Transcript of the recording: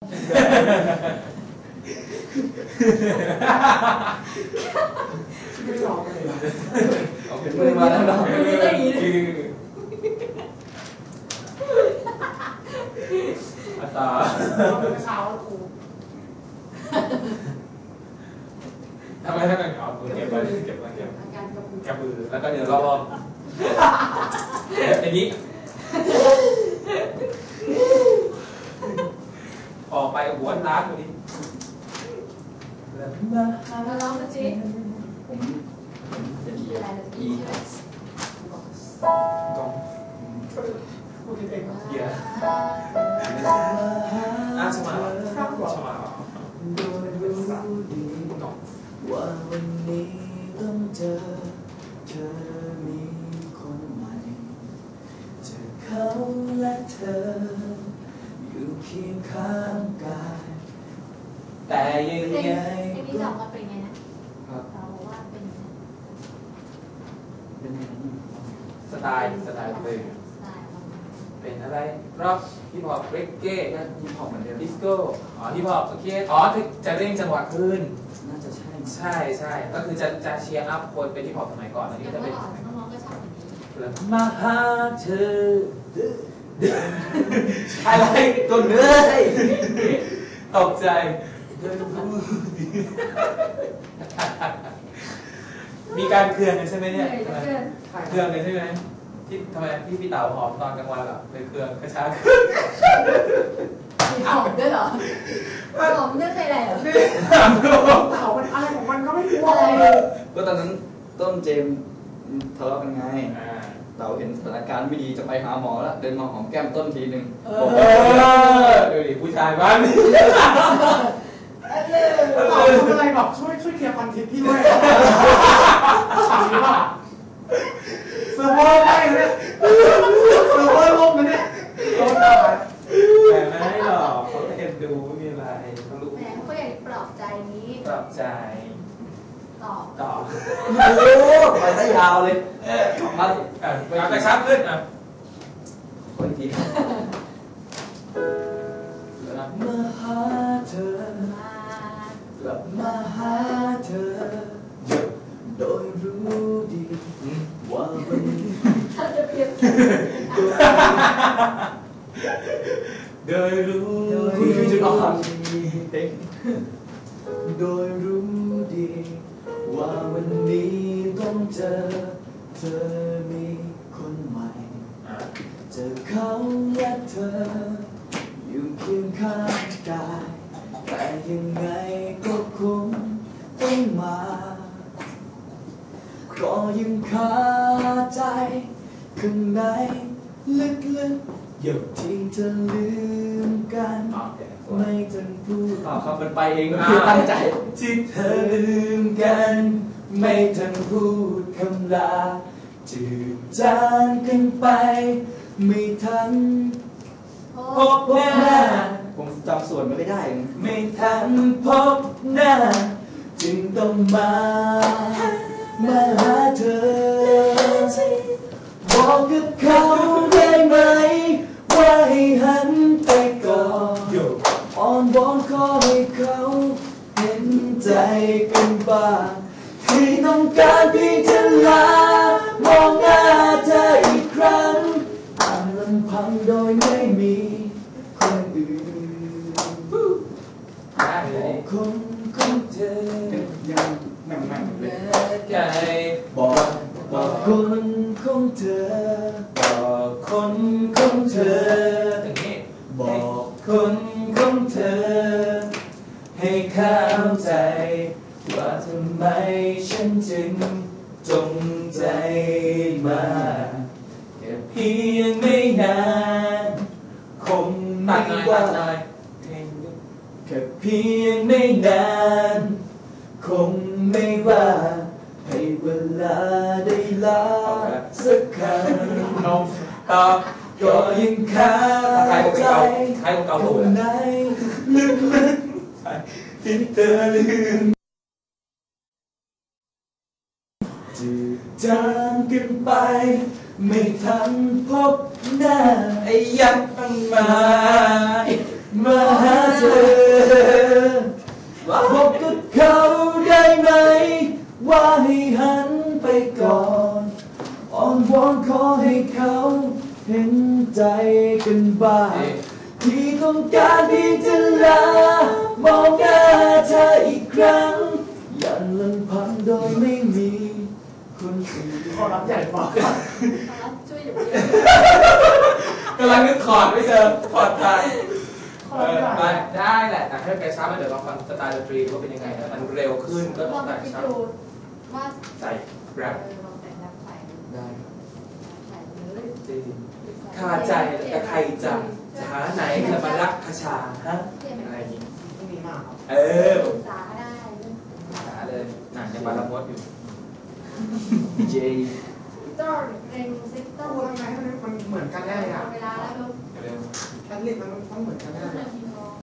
ไม่ร้องเลยเอาเป็นมือมาแล้วเนาะมือก็อย่างนี้เลยอัตตาเช้าครูทำไมถ้าเป็นขาวเก็บไว้เก็บไว้เก็บกระมือแล้วก็เดี๋ยวรอบๆอย่างนี้ ออกไป หัวล้านกว่านี้มาลองมาสิผมจะดีคืออะไรเราจะกินใช่ไหมกองพูดเองว่าเหี้ยอะสมาร์ทครับหรอสมาร์ทโดยรู้ดีกองว่าวันนี้ต้องเจอเธอมีคนใหม่เจอเขาและเธออยู่ เคียงข้างกาย แต่ยังเพลงไงเพลงที่สองมันเป็นไงนะครับเราว่าเป็นเป็นยังไงสไตล์สไตล์เพลงสไตล์ของมันเป็นอะไรร็อกฮิปฮอปเรกเก้ก็ฮิปฮอปเหมือนเดิมดิสโก้อ๋อฮิปฮอปโอเคอ๋อที่จะเร่งจังหวะขึ้น น่าจะใช่ใช่ใช่ก็คือจะจะเชียร์อัพคนเป็นฮิปฮอปสมัยก่อนอันอนี้ย่างจะเมื่เป็อนก่อนน้องๆก็ชอบแบบนี้มาหาเธอ อะไรตัวเนื้อตกใจโดยรู้ดีมีการเคลื่อนกันใช่ไหมเหเนี่นื่ยอยเหลือเกินเคลื่อนกันใช่ไหมที่ทำไมพี่พี่เต๋าหอมตอนกลางวันเหรอเลยเคลื่อนกระชากมีหอมด้วยเหรอหอมด้วยใครแหละเหรอเต่ามันอะไรของมันก็ไม่รู้อะไรเลยก็ตอนนั้นต้นเจมส์ ทะเลาะกันไง อ่า เราเห็นสถานการณ์ไม่ดีจะไปหาหมอแล้วเดินมาหอมแก้มต้นทีหนึ่งเอบอกอว่าดูดิผู้ชายบ้านนี้เต่าทำอะไรแบบช่วยช่วยเคลียร์พันทิปพี่ด้วยฉากนี้ป่ะเซิร์ฟเวอร์ได้เนี่ยเซิร์ฟเวอร์ล่มนะเนี่ยโดนด่าแต่ไม่หรอกเขาเอ็นดูไม่มีอะไรเขารู้แหมเขาอยากปลอบใจนี้ ปรับใจ ตอบต่อโอ้ไปได้ยาวเลยกลับมาอะเอากระชับขึ้นอะคนอีกทีกลับมาหาเธอมากลับมาหาเธอ โดยรู้ดีว่าวันนี้ถ้าจะเปรียบเทียบโดยรู้คุณคือจุดอ่อนเด็กโดยรู้ เจอเธอมีคนใหม่อะเจอเขาและเธอ อยู่เคียงข้างกาย แต่ยังไงก็คงต้องมา ก็ยังคาใจข้างในลึกๆอย่าทิ้งเธอลืมกันโอเคสวยไม่ทันพูดอ๋อครับมันไปเองไม่ตั้งใจ ที่เธอลืมกัน ไม่ทันพูด คำลาจืดจางกันไป ไม่ทันโอ้พบหน้า ผมจำส่วนไม่ได้ ไม่ทันพบหน้า จึงต้องมา มาหาเธอ บอกกับเขาได้ไหม ว่าให้หันไปก่อนโยอ้อนวอนขอให้เขา เห็นใจกันบ้าง ที่ต้องการเพียงจะลามองหน้าเธออีกครั้งตามลำพังโดยไม่มีคนอื่นบอกคนของเธอยังแหม่งแหม่งเลยใจบอกบอกคนของเธอบอกคนของเธออย่างนี้บอกคนของเธอ ให้เข้าใจ ทำไมฉันจึงจงใจมาแค่เพียงไม่นานคงไม่ว่าแค่เพียงไม่นานคงไม่ว่าให้เวลาได้ลาสักครั้งต่อก็ยังคาใครก็ใจเกาใครก็เกาถูกในลึกๆที่เธอลืม จางกันไป ไม่ทันพบหน้า ไอ้ยักษ์มันมา มาหาเธอบอกกับเขาได้ไหม ว่าให้หันไปก่อนอ้อนวอนขอให้เขาเห็นใจกันบ้างที่ต้องการที่จะลามองหน้าเธออีกครั้ง อื่นขอรับใหญ่กว่าช่วยอยู่กำลังนึกคอร์ดไม่เจอคอร์ดไทยขอเอรับอใหญ่ไปได้แหละแต่ถ้าแกช้ามาเดี๋ยวเราฟังสไตล์ดนตรีว่าเป็นยังไงถ้ามันเร็วขึ้นก็ลต้อองงแต่คิดช้าดูว่าใส่แรปลองแต่งแบบใส่ได้ใส่เลยจริงคาใจแต่ใครจะจะหาไหนจะมารักคชาฮะอะไรอย่างงี้ที่นี่มากครับเออปรึกษาได้ หาเลยหนังยังบาลามดอยู่ เจต้นเพลงซิกต้พูนดทำไมให้มันเหมือนกันได้อะเวลาแล้วลูกเร็วแคทลิกมันต้องเหมือนกันได้เรื่องที่